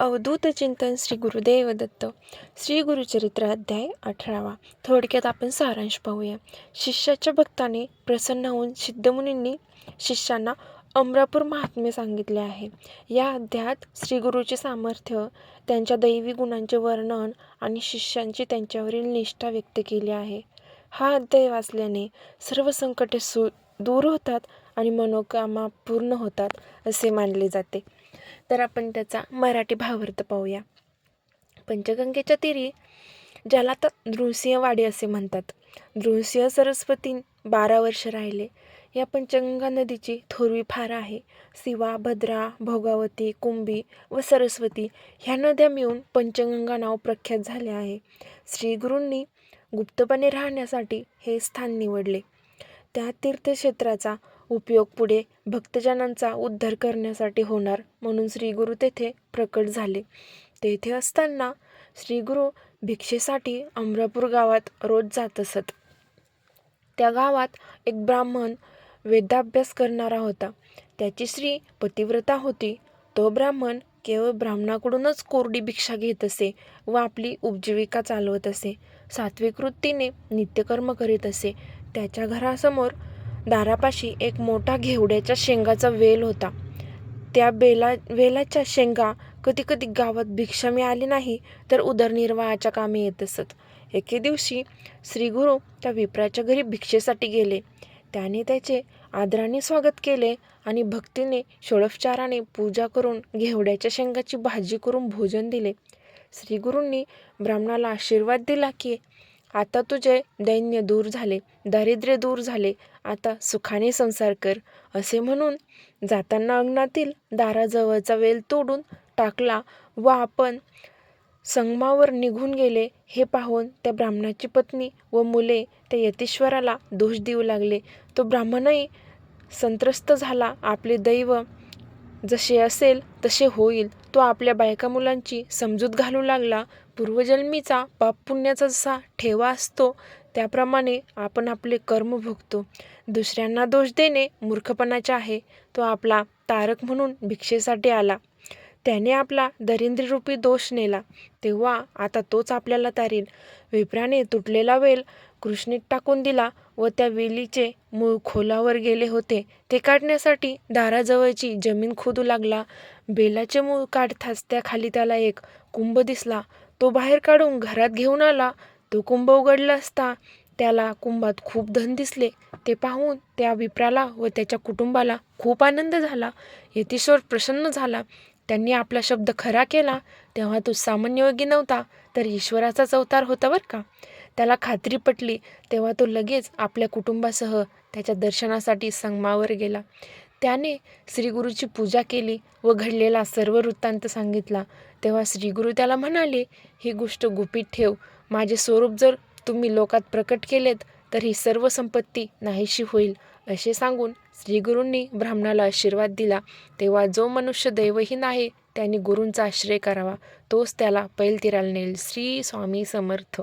अवधूत चिंतन श्री गुरुदेव दत्त श्री गुरुचरित्र अध्याय अठरावा. थोडक्यात आपण सारांश पाहूया. शिष्याच्या भक्ताने प्रसन्न होऊन सिद्धमुनींनी शिष्यांना अमरापूर महात्म्य सांगितले आहे. या अध्यायात श्री गुरुचे सामर्थ्य त्यांच्या दैवी गुणांचे वर्णन आणि शिष्यांची त्यांच्यावरील निष्ठा व्यक्त केली आहे. हा अध्याय वाचल्याने सर्व संकटे सु दूर होतात आणि मनोकामा पूर्ण होतात असे मानले जाते. तर आपण त्याचा मराठी भावार्थ पाहूया. पंचगंगेच्या तीरी ज्याला आता नृसिंहवाडी असे म्हणतात. नृसिंह सरस्वती बारा वर्ष राहिले. या पंचगंगा नदीची थोरवी फार आहे. शिवा भद्रा भोगावती कुंभी व सरस्वती ह्या नद्या मिळून पंचगंगा नाव प्रख्यात झाले आहे. श्रीगुरूंनी गुप्तपणे राहण्यासाठी हे स्थान निवडले. त्या तीर्थक्षेत्राचा उपयोग पुढे भक्तजनांचा उद्धार करण्यासाठी होणार म्हणून श्रीगुरू तेथे प्रकट झाले. तेथे असताना श्रीगुरू भिक्षेसाठी अमरापूर गावात रोज जात असत. त्या गावात एक ब्राह्मण वेदाभ्यास करणारा होता. त्याची श्री पतिव्रता होती. तो ब्राह्मण केवळ ब्राह्मणाकडूनच कोरडी भिक्षा घेत असे व आपली उपजीविका चालवत असे. सात्विक वृत्तीने नित्यकर्म करीत असे. त्याच्या घरासमोर दारापाशी एक मोठा घेवड्याच्या शेंगाचा वेल होता. त्या बेला वेलाच्या शेंगा कधी कधी गावात भिक्षा मिळाली नाही तर उदरनिर्वाहाच्या कामी येत असत. एके दिवशी श्रीगुरू त्या विप्राच्या घरी भिक्षेसाठी गेले. त्याने त्याचे आदराने स्वागत केले आणि भक्तीने षोडोपचाराने पूजा करून घेवड्याच्या शेंगाची भाजी करून भोजन दिले. श्रीगुरूंनी ब्राह्मणाला आशीर्वाद दिला की आता तुझे दैन्य दूर झाले दारिद्र्य दूर झाले आता सुखाने संसार कर असे म्हणून जाताना अंगणातील दाराजवळचा वेल तोडून टाकला व आपण संगमावर निघून गेले हे पाहून त्या ब्राह्मणाची पत्नी व मुले त्या यतीश्वराला दोष देऊ लागले. तो ब्राह्मणही संत्रस्त झाला आपले दैव जसे असेल तसे होईल. तो आपल्या बायका मुलांची समजूत घालू लागला. पूर्वजन्मीचा पाप पुण्याचा जसा ठेवा असतो त्याप्रमाणे आपण आपले कर्म भोगतो. दुसऱ्यांना दोष देणे मूर्खपणाचे आहे तो आपला तारक म्हणून भिक्षेसाठी आला. त्याने आपला दरिद्रीरूपी दोष नेला तेव्हा आता तोच आपल्याला तारील विप्राने तुटलेला वेल कृष्णीत टाकून दिला व त्या वेलीचे मूळ खोलावर गेले होते. ते काढण्यासाठी दाराजवळची जमीन खोदू लागला. बेलाचे मूळ काढताच त्याखाली त्याला एक कुंभ दिसला. तो बाहेर काढून घरात घेऊन आला. तो कुंभ उघडला असता. त्याला कुंभात खूप धन दिसले. ते पाहून त्या विप्राला व त्याच्या कुटुंबाला खूप आनंद झाला. यतीश्वर प्रसन्न झाला. त्यांनी आपला शब्द खरा केला. तेव्हा तो सामान्य योगी नव्हता तर ईश्वराचाच अवतार होता बरं का. त्याला खात्री पटली. तेव्हा तो लगेच आपल्या कुटुंबासह त्याच्या दर्शनासाठी संगमावर गेला. त्याने श्रीगुरूची पूजा केली व घडलेला सर्व वृत्तांत सांगितला. तेव्हा श्रीगुरू त्याला म्हणाले ही गोष्ट गुपित ठेव. माझे स्वरूप जर तुम्ही लोकात प्रकट केलेत तर ही सर्व संपत्ती नाहीशी होईल. असे सांगून श्रीगुरूंनी ब्राह्मणाला आशीर्वाद दिला. तेव्हा जो मनुष्य दैवहीन आहे त्यांनी गुरूंचा आश्रय करावा. तोच त्याला पैलतीराला नेल. श्री स्वामी समर्थ.